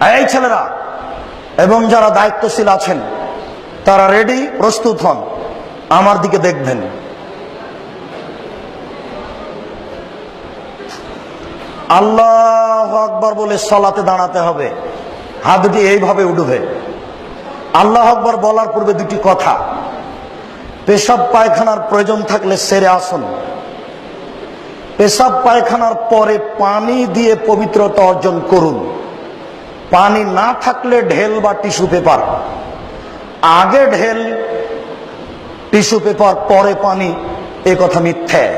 এই ছেলেরা, এবং যারা দায়িত্বশীল আছেন, তারা রেডি প্রস্তুত হন। আমার দিকে দেখবেন। আল্লাহ আকবর বলে সলাতে দাঁড়াতে হবে। হাত দুটি এইভাবে উঠবে। আল্লাহ আকবর বলার পূর্বে দুটি কথা। পেশাব পায়খানার প্রয়োজন থাকলে সেরে আসুন। পেশাব পায়খানার পরে পানি দিয়ে পবিত্রতা অর্জন করুন। পানি না থাকলে ঢেল বা টিস্যু পেপার। আগে ঢেল, টিস্যু পেপার, পরে পানি, এ কথা মিথ্যে।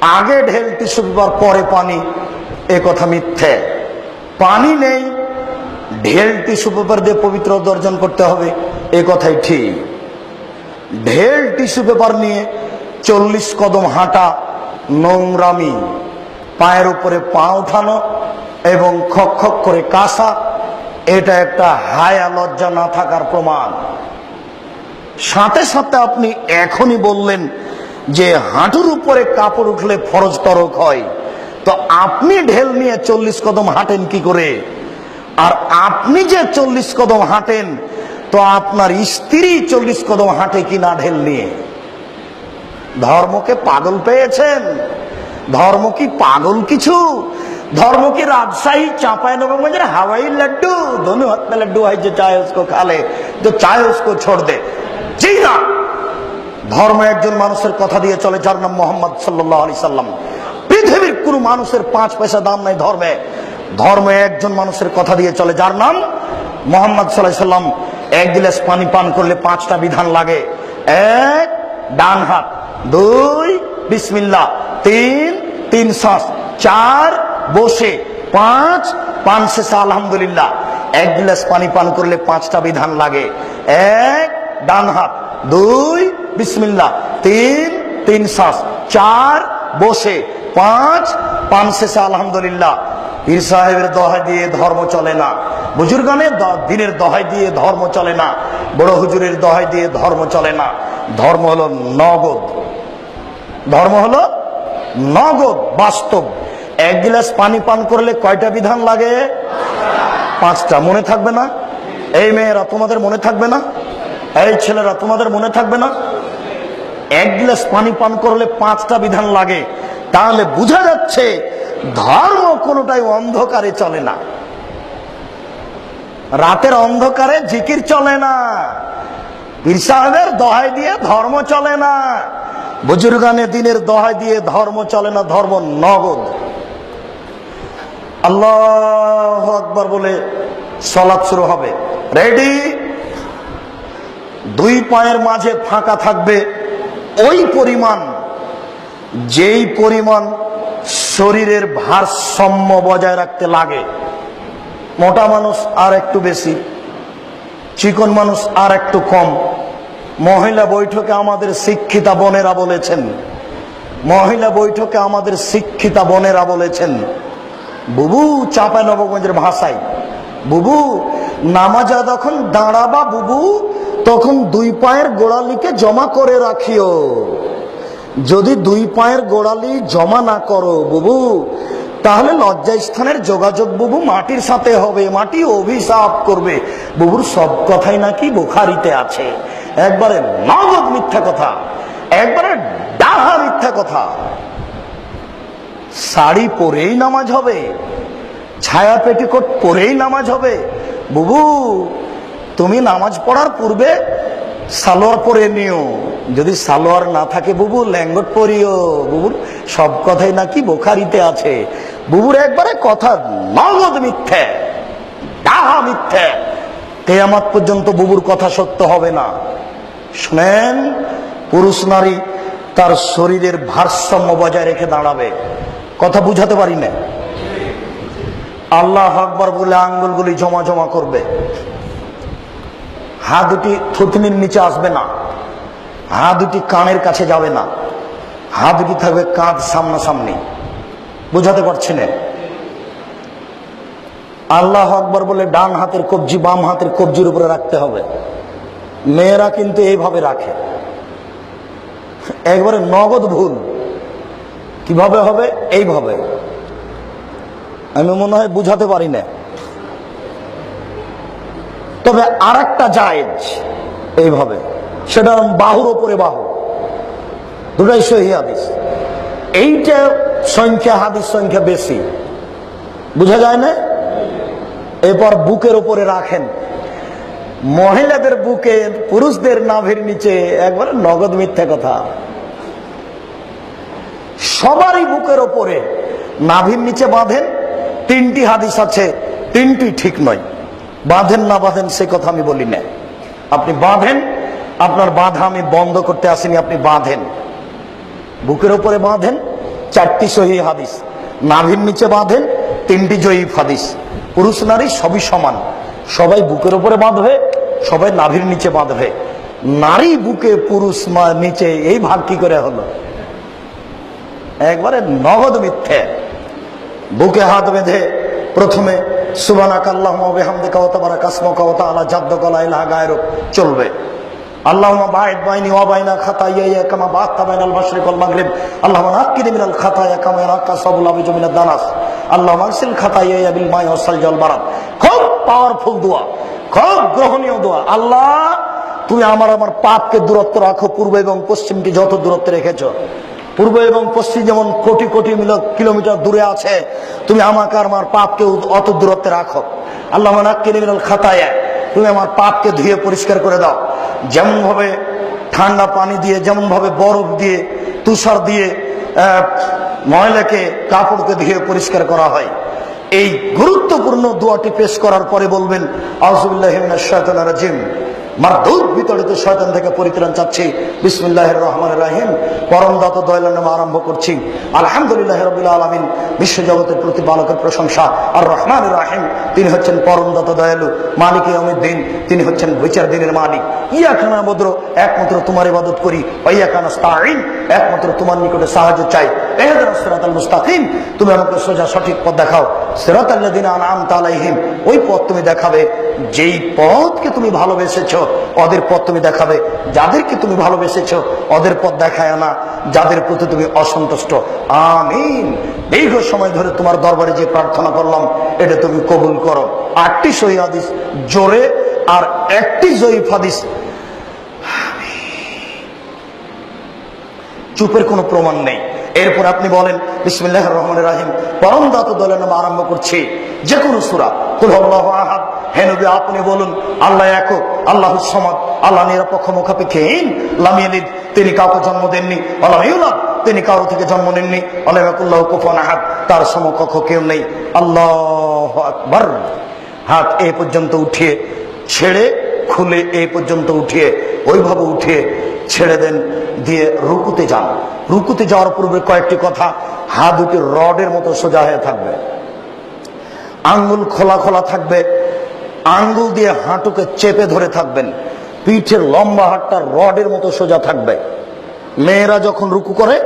আগে ঢেল, টিস্যু পেপার, পরে পানি, এ কথা মিথ্যে। পানি নেই, ঢেল, টিস্যু পেপার দিয়ে পবিত্র অর্জন করতে হবে, এ কথাই ঠিক। ঢেল, টিস্যু পেপার নিয়ে চল্লিশ কদম হাঁটা নোংরামি, পায়ের উপরে পা উঠানো এবং খক খক করে কাশা এটা একটা হায়া লজ্জা না থাকার প্রমাণ। সাথে সাথে আপনি এখনই বললেন যে হাঁটুর উপরে কাপড় উঠলে ফরজ তরক হয়। তো আপনি ঢেল নিয়ে চল্লিশ কদম হাঁটেন কি করে? আর আপনি যে চল্লিশ কদম হাঁটেন, তো আপনার স্ত্রী চল্লিশ কদম হাঁটে কি না ঢেল নিয়ে? ধর্মকে পাগল পেয়েছেন? ধর্ম কি পাগল কিছু? धर्म की राजशाही चापाए नगर हवाई लड्डू दोनों हाथ में लड्डू है जो चाहे उसको खा ले जो चाहे उसको छोड़ दे জি না ধর্ম একজন মানুষের কথা দিয়ে চলে যার নাম মোহাম্মদ সাল্লাহ আলি সাল্লাম পৃথিবীর কোন মানুষের পাঁচ পয়সা দাম নাই ধর্মে ধর্ম একজন মানুষের কথা দিয়ে চলে যার নাম মোহাম্মদ সাল্লাহ সাল্লাম এক গিলাস পানি পান করলে পাঁচটা বিধান লাগে এক ডান হাত দুই বিসমিল্লা তিন তিন শ্বাস চার বসে পাঁচ, পান শেষে আলহামদুলিল্লাহ। এক গিলাস পানি পান করলে পাঁচটা বিধান লাগে। এক, ডান হাত। দুই বিসমিল্লা তিন তিন শ্বাস। চার, বসে। পাঁচ, পান শেষে আলহামদুলিল্লাহ। পীর সাহেবের দহাই দিয়ে ধর্ম চলে না। বুজুর্গানের দিনের দহায় দিয়ে ধর্ম চলে না। বড় হুজুরের দহাই দিয়ে ধর্ম চলে না। ধর্ম হলো নগদ। ধর্ম হলো নগদ, বাস্তব। এক গিলাস পানি পান করলে কয়টা বিধান লাগে? পাঁচটা। মনে থাকবে না? এই মেয়েরা, তোমাদের মনে থাকবে না? এই ছেলেরা, তোমাদের মনে থাকবে না? এক গ্লাস পানি পান করলে পাঁচটা বিধান লাগে। তাহলে বোঝা যাচ্ছে, ধর্ম কোনোটাই অন্ধকারে চলে না। রাতের অন্ধকারে জিকির চলে না। পীর সাহেবের দহাই দিয়ে ধর্ম চলে না। বুজুর্গানে দিনের দহাই দিয়ে ধর্ম চলে না, ধর্ম নগদ। আল্লাহ আকবর বলে সলাৎ শুরু হবে। রেডি দুই পায়ের মাঝে ফাঁকা থাকবে ওই পরিমাণ, যেই পরিমাণ শরীরের ভারসাম্য বজায় রাখতে লাগে। মোটা মানুষ আর একটু বেশি, চিকন মানুষ আর একটু কম। মহিলা বৈঠকে আমাদের শিক্ষিতা বোনেরা বলেছেন। মহিলা বৈঠকে আমাদের শিক্ষিতা বোনেরা বলেছেন বুবু চাঁপা নবগঞ্জের ভাষায়। বুবু, নামাজা যখন দাঁড়াবা বুবু, তখন দুই পায়ের গোড়ালিকে জমা করে রাখিও। যদি দুই পায়ের গোড়ালি জমা না করো বুবু, তাহলে লজ্জা স্থানের যোগাযোগ বুবু মাটির সাথে হবে, মাটি অভিশাপ করবে। বুবুর সব কথাই নাকি বোখারিতে আছে। একবারে নগদ মিথ্যা কথা, একবারে ডাহা মিথ্যা কথা। শাড়ি পরেই নামাজ হবে, ছায়া পেটিকোট পরেই নামাজ হবে। বুবু, তুমি নামাজ পড়ার পূর্বে সালোয়ার পরে নিও। যদি সালোয়ার না থাকে বুবু ল্যাঙ্গট পরিও। বুবুর সব কথাই নাকি বোখারিতে আছে। বুবুর একবারে কথা নগদ মিথ্যে, ডাহা মিথ্যে। কেয়ামাত পর্যন্ত বুবুর কথা সত্য হবে না। শুনেন, পুরুষ নারী তার শরীরের ভারসাম্য বজায় রেখে দাঁড়াবে। কথা বুঝাতে পারি না। আল্লাহ আকবর বলে আঙ্গুলগুলি জমা জমা করবে। হাত দুটি থুতনির নিচে আসবে না। হাত দুটি কানের কাছে যাবে না। হাত দুটি থাকবে কাঁধ সামনাসামনি। বুঝাতে পারছি না। আল্লাহ আকবর বলে ডান হাতের কবজি বাম হাতের কবজির উপরে রাখতে হবে। মেয়েরা কিন্তু এইভাবে রাখে। একবারে নগদ ভুল। কীভাবে হবে? এইভাবে। আমি মনে হয় বুঝাতে পারি না। তবে আর একটা জায়েজ এইভাবে। সেটা বাহুর ওপরে বাহু। দুটাই সহি হাদিস। এইটা সংখ্যা, হাদিস সংখ্যা বেশি। বুঝা যায় না? এরপর বুকের উপরে রাখেন। মহিলাদের বুকে পুরুষদের নাভের নিচে একবারে নগদ মিথ্যা কথা। সবারই বুকের ওপরে নাভির নিচে বাঁধেন, তিনটি হাদিস আছে, তিনটি ঠিক নয়। বাঁধেন না বাঁধেন সে কথা আমি বলি না। আপনি বাঁধেন, আপনার বাঁধা আমি বন্ধ করতে আসিনি, আপনি বাঁধেন। বুকের ওপরে বাঁধেন, চারটি সহি হাদিস। নাভির নিচে বাঁধেন, তিনটি জয়ীফ হাদিস। পুরুষ নারী সবই সমান। সবাই বুকের ওপরে বাঁধবে, সবাই নাভির নিচে বাঁধবে। নারী বুকে পুরুষ নিচে, এই ভাগ কি করে হলো? একবারে নগদ মিথ্যে। বুকে হাত বেঁধে প্রথমে কলা চলবে। খাতায়ায়া কামা দানাস। খুব পাওয়ারফুল দোয়া, খুব গ্রহণীয় দোয়া। আল্লাহ, তুমি আমার আমার পাপকে দূরত্ব রাখো, পূর্ব এবং পশ্চিমকে যত দূরত্বে রেখেছো। পূর্ব এবং পশ্চিম যেমন কোটি কোটি কিলোমিটার দূরে আছে, তুমি আমাকে আর আমার পাপকে অত দূরত্বে রাখো। আল্লাহ মিনাল খাতায় তুমি আমার পাপকে ধুয়ে পরিষ্কার করে দাও। যেমন ভাবে ঠান্ডা পানি দিয়ে যেমন ভাবে বরফ দিয়ে, তুষার দিয়ে ময়লাকে, কাপড়কে ধুয়ে পরিষ্কার করা হয়। এই গুরুত্বপূর্ণ দোয়াটি পেশ করার পরে বলবেন আউজুবিল্লাহিম পরিত্রাণ রহমান আলহামদুলিল্লাহ বিশ্বজগতের প্রতিপালকের প্রশংসা। আর রহমান রাহিম। তিনি হচ্ছেন পরম দাত দয়ালু। মালিক দিন তিনি হচ্ছেন বিচার দিনের মালিক। ইয়া খানা বদ্র একমাত্র তোমার ইবাদত করি। ওইয়া খানা একমাত্র তোমার নিকটে সাহায্য চাই। তুমি আমাকে সোজা সঠিক পথ দেখাও। সিরাত আল্লাদিন আনাম তালাইহিম ওই পথ তুমি দেখাবে। যেই পথকে তুমি ভালোবেসেছো ওদের পথ তুমি দেখাবে। যাদেরকে তুমি ভালোবেসেছো, ওদের পথ দেখায় না। যাদের প্রতি তুমি অসন্তুষ্ট। আমিন। দীর্ঘ সময় ধরে তোমার দরবারে যে প্রার্থনা করলাম, এটা তুমি কবুল করো। আটটি সহি হাদিস জোরে আর একটি জয়ীফ হাদিস। চুপের কোনো প্রমাণ নেই। এরপর আপনি বলেন বিসমিল্লাহ রহমান রাহিম, পরম দাত দলের নাম আরম্ভ করছি। যে কোনো সুরা, কুল আহাদ। হে নবী, আপনি বলুন, আল্লাহ একক আল্লাহ সমাদ, আল্লাহ নিরপেক্ষ মুখাপেক্ষীহীন লামিয়ালিদ তিনি কাউকে জন্ম দেননি আল্লাহ তিনি কারও থেকে জন্ম নেননি আল্লাহ কুফন আহাদ, তার সমকক্ষ কেউ নেই। আল্লাহ আকবর। হাত এ পর্যন্ত উঠিয়ে ছেড়ে, খুলে এই পর্যন্ত উঠিয়ে, ওইভাবে উঠিয়ে ছেড়ে দেন, দিয়ে রুকুতে যান। রুকুতে যাওয়ার পূর্বে কয়েকটি কথা, হাত দুটি রডের মতো সোজা হয়ে থাকবে। আঙ্গুল খোলা খোলা থাকবে আঙ্গুল দিয়ে হাঁটুকে চেপে ধরে থাকবেন। পিঠের লম্বা হাতটা রডের মতো সোজা থাকবে। মেয়েরা যখন রুকু করে,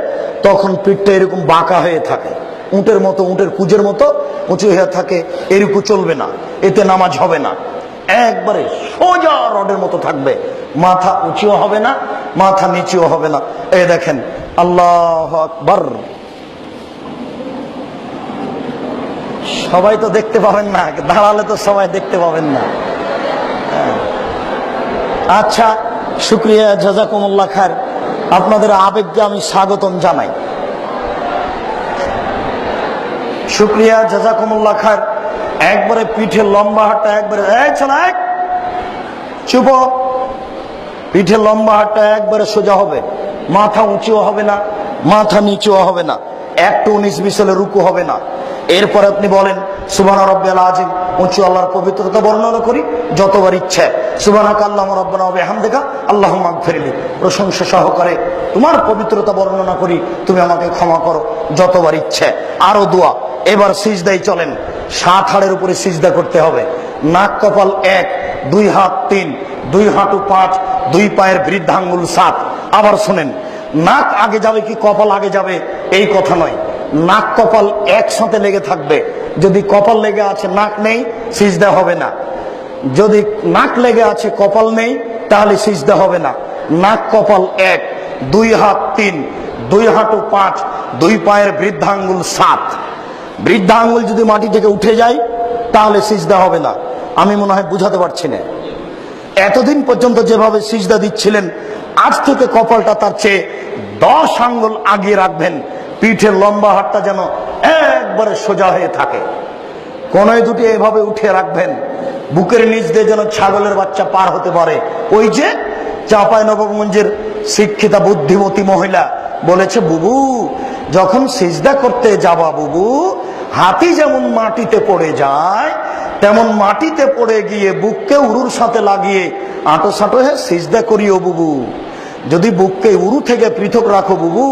তখন পিঠটা এরকম বাঁকা হয়ে থাকে। উটের মতো, উটের কুজের মতো উঁচু হয়ে থাকে। এরকম চলবে না, এতে নামাজ হবে না। একবারে সোজা রডের মতো থাকবে। মাথা উঁচিও হবে না, মাথা নিচুও হবে না। এই দেখেন, আল্লাহ আকবর। সবাই তো দেখতে পাবেন না, দাঁড়ালে তো সবাই দেখতে পাবেন না। হ্যাঁ। আচ্ছা শুক্রিয়া, জাজাকুমুল্লাহ খার আপনাদের আবেগকে আমি স্বাগতম জানাই। শুক্রিয়া, জাজাকুমুল্লাহ খার একবারে পিঠে লম্বা হাটটা একবারে এই! চুপ। পিঠে লম্বা হাটটা একবারে সোজা হবে। মাথা উঁচুও হবে না, মাথা নিচুও হবে না। একটু উনিশ বিশালে রুকু হবে না। এরপর আপনি বলেন সুবানা রব্বাল আজিম উঁচু আল্লাহর পবিত্রতা বর্ণনা করি, যতবার ইচ্ছে। সুবানা কাল্লাম রব্বানা হবে হামদেকা আল্লাহ ফেরিলি প্রশংসা সহকারে তোমার পবিত্রতা বর্ণনা করি, তুমি আমাকে ক্ষমা করো, যতবার ইচ্ছে। আরও দোয়া। এবার সিজদাই চলেন, সাত হাড়ের উপরে সিজদা করতে হবে। নাক কপাল এক, দুই হাত তিন, দুই হাঁটু পাঁচ, দুই পায়ের বৃদ্ধাঙ্গুল সাত। আবার শোনেন, নাক আগে যাবে কি কপাল আগে যাবে, এই কথা নয়। নাক কপাল একসাথে লেগে থাকবে। যদি কপাল লেগে আছে, নাক নেই, সিজদা হবে না। যদি নাক লেগে আছে, কপাল নেই, তাহলে সিজদা হবে না। নাক কপাল এক, দুই হাত তিন, দুই হাঁটু পাঁচ, দুই পায়ের বৃদ্ধাঙ্গুল সাত। বৃদ্ধা আঙ্গুল যদি মাটি থেকে উঠে যায়, তাহলে সিজদা হবে না। আমি মনে হয় বুঝাতে পারছি না। এতদিন পর্যন্ত যেভাবে সিজদা দিচ্ছিলেন, আজ থেকে কপালটা তার চেয়ে দশ আঙ্গুল আগিয়ে রাখবেন। পিঠের লম্বা হাতটা যেন একবারে সোজা হয়ে থাকে। কোনোই দুটি এভাবে উঠে রাখবেন, বুকের নিচ দিয়ে যেন ছাগলের বাচ্চা পার হতে পারে। ওই যে চাপাই নবগঞ্জের শিক্ষিতা বুদ্ধিমতী মহিলা বলেছে, বুবু, যখন সিজদা করতে যাবা বুবু, হাতি যেমন মাটিতে পড়ে যায়, তেমন মাটিতে পড়ে গিয়ে বুককে উরুর সাথে লাগিয়ে আঁটো সাঁটো হয়ে সিজদা করিও বুবু। যদি বুককে উরু থেকে পৃথক রাখো বুবু,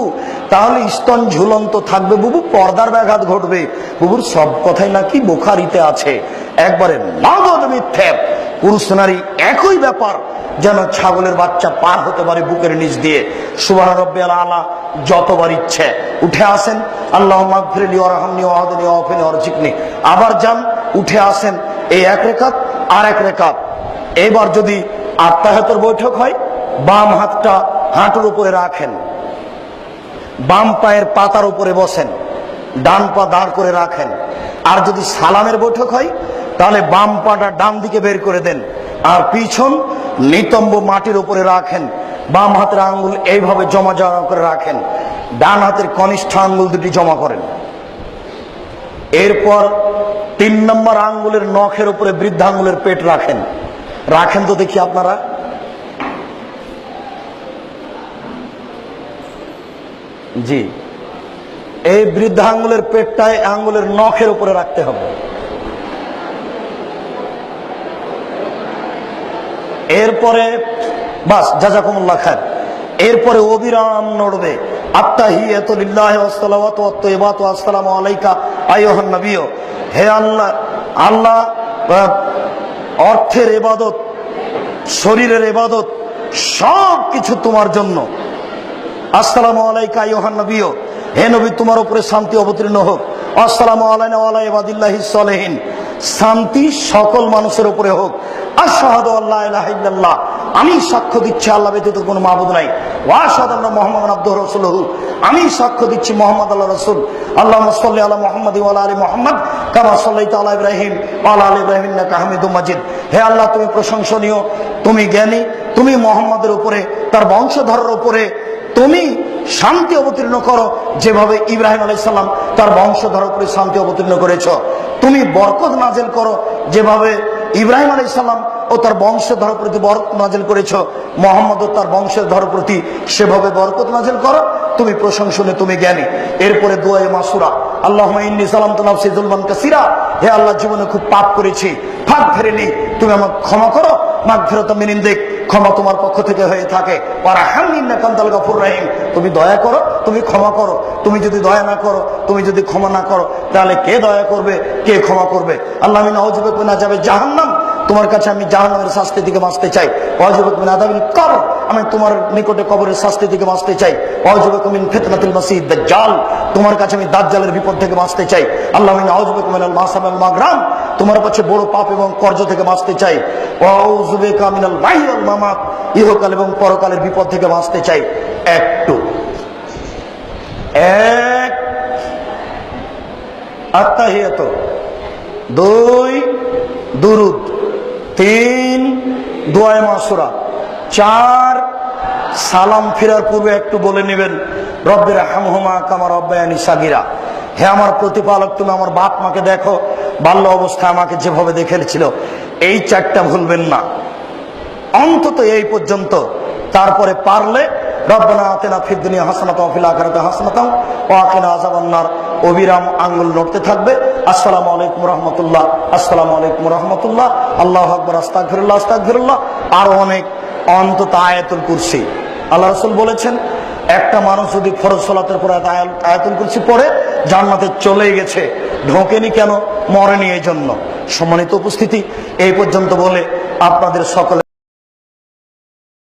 তাহলে স্তন ঝুলন্ত থাকবে বুবু, পর্দার ব্যাঘাত ঘটবে। বুবুর সব কথাই নাকি বোখারিতে আছে। একবারে নগদ মিথ্যে। পুরুষ নারী একই ব্যাপার, যেন ছাগলের বাচ্চা পার হতে পারে বুকের নিচ দিয়ে। সুবাহ আলা যতবার ইচ্ছে উঠে আসেন। আল্লাহ মাগফিরলি আবার যান, উঠে আসেন। এই এক রেখাত আর এক রেখাত। এবার যদি আত্মাহতর বৈঠক হয় বাম হাতটা হাঁটুর উপরে রাখেন। বাম পায়ের পাতার উপরে বসেন। ডান পা দাঁড় করে রাখেন। আর যদি সালামের বৈঠক হয়, তাহলে বাম পাটা ডান দিকে বের করে দেন। আর পিছন নিতম্ব মাটির উপরে রাখেন। বাম হাতের আঙ্গুল এইভাবে জমা জমা করে রাখেন। ডান হাতের কনিষ্ঠ আঙ্গুল দুটি জমা করেন। এরপর তিন নম্বর আঙ্গুলের নখের উপরে বৃদ্ধাঙ্গুলের পেট রাখেন। রাখেন তো দেখি আপনারা। জি। এই বৃদ্ধা আঙ্গুলের পেটটায় আঙ্গুলের নখের উপরে রাখতে হবে। এরপরে, বাস, জাজাকুমুল্লাহ খান এরপরে অবিরাম নড়বে। হে আল্লাহ অর্থের শরীরের ইবাদত সব কিছু তোমার জন্য। আসসালামু হে নবী, তোমার উপরে শান্তি অবতীর্ণ হোক। আসসালামু শান্তি সকল মানুষের উপরে হোক। আল্লাহ আমি সাক্ষ্য দিচ্ছি আল্লাহ ব্যতীত কোনো মাবুদ নাই। আমি সাক্ষ্য দিচ্ছি মোহাম্মদ আল্লাহ রাসূল। আল্লাহুম্মা সাল্লি আলা মুহাম্মাদ আলা মুহাম্মাদ। কামা সাল্লাইতা আলা ইব্রাহিম ওয়া আলা ইব্রাহিম ইন্নাকা হামিদুম মাজিদ। হে আল্লাহ, তুমি প্রশংসনীয়, তুমি জ্ঞানী, তুমি মোহাম্মদের উপরে, তার বংশধরের উপরে তুমি শান্তি অবতীর্ণ করো, যেভাবে ইব্রাহিম আলাইসাল্লাম তার বংশধর উপরে শান্তি অবতীর্ণ করেছ। তুমি বরকত নাজেল করো, যেভাবে ইব্রাহিম আলাইসাল্লাম ও তার বংশধর প্রতি বরকত নাজেল করেছ, মোহাম্মদ ও তার বংশধর প্রতি সেভাবে বরকত নাজেল করো। তুমি প্রশংসনে তুমি জ্ঞানী। এরপরে দোয়ে মাসুরা। আল্লাহ ইন্নি সালাম তো নাফসি জুলমান কাসিরা। হে আল্লাহ, জীবনে খুব পাপ করেছি। ফাঁক ফেরেনি। তুমি আমাকে ক্ষমা করো। মাগ ফেরত মিনিন দেখ ক্ষমা তোমার পক্ষ থেকে হয়ে থাকে। তুমি দয়া করো, তুমি ক্ষমা করো। তুমি যদি দয়া না করো, তুমি যদি ক্ষমা না করো, তাহলে কে দয়া করবে, কে ক্ষমা করবে? আল্লাহ নজবে না যাবে জাহান্নাম। তোমার কাছে আমি জাহান্নামের শাস্তি থেকে বাঁচতে চাই। অজবে তুমি আদাবিন কর আমি তোমার নিকটে কবরের শাস্তি থেকে বাঁচতে চাই। অজবে কুমিন ফিতনাতুল মাসিদ তোমার কাছে আমি দাজ্জালের বিপদ থেকে বাঁচতে চাই। আল্লাহ আল মাগরাম, তোমার কাছে বড় পাপ এবং কর্জ থেকে বাঁচতে চাই। ইহকাল এবং পরকালের বিপদ থেকে বাঁচতে চাই। একটু এক। আত্মাহিয়াত। দুই, দুরুদ। তিন দোয়ায় মাসুরা। চার, সালাম ফেরার পূর্বে একটু বলে নেবেন রব্বের হামহমা কামার রব্বায়ানি সাগিরা। হে আমার প্রতিপালক, তুমি আমার বাপ মাকে দেখো, বাল্য অবস্থায় আমাকে যেভাবে দেখেছিল এই চারটা ভুলবেন না। অন্তত এই পর্যন্ত। তারপরে পারলে, রব্বানা আতেনা ফিদ দুনিয়া হাসানাতাম ফিল হাসানাতাম ওয়া আকিনা আযাবান্নার অবিরাম আঙ্গুল নড়তে থাকবে। আসসালামু আলাইকুম রাহমাতুল্লাহ, আসসালামু আলাইকুম রাহমাতুল্লাহ, আল্লাহু আকবার, আস্তাগফিরুল্লাহ আস্তাগফিরুল্লাহ, আর অনেক অন্তত আয়াতুল কুরসি। আল্লাহ রাসূল বলেছেন, একটা মানুষ যদি ফরজ সালাতের পর আয়াত- আয়াতুল কুরসি পড়ে, জান্নাতে চলে গেছে। ঢোকেনি কেন? মরেনি এই জন্য সম্মানিত উপস্থিতি, এই পর্যন্ত বলে আপনাদের সকলে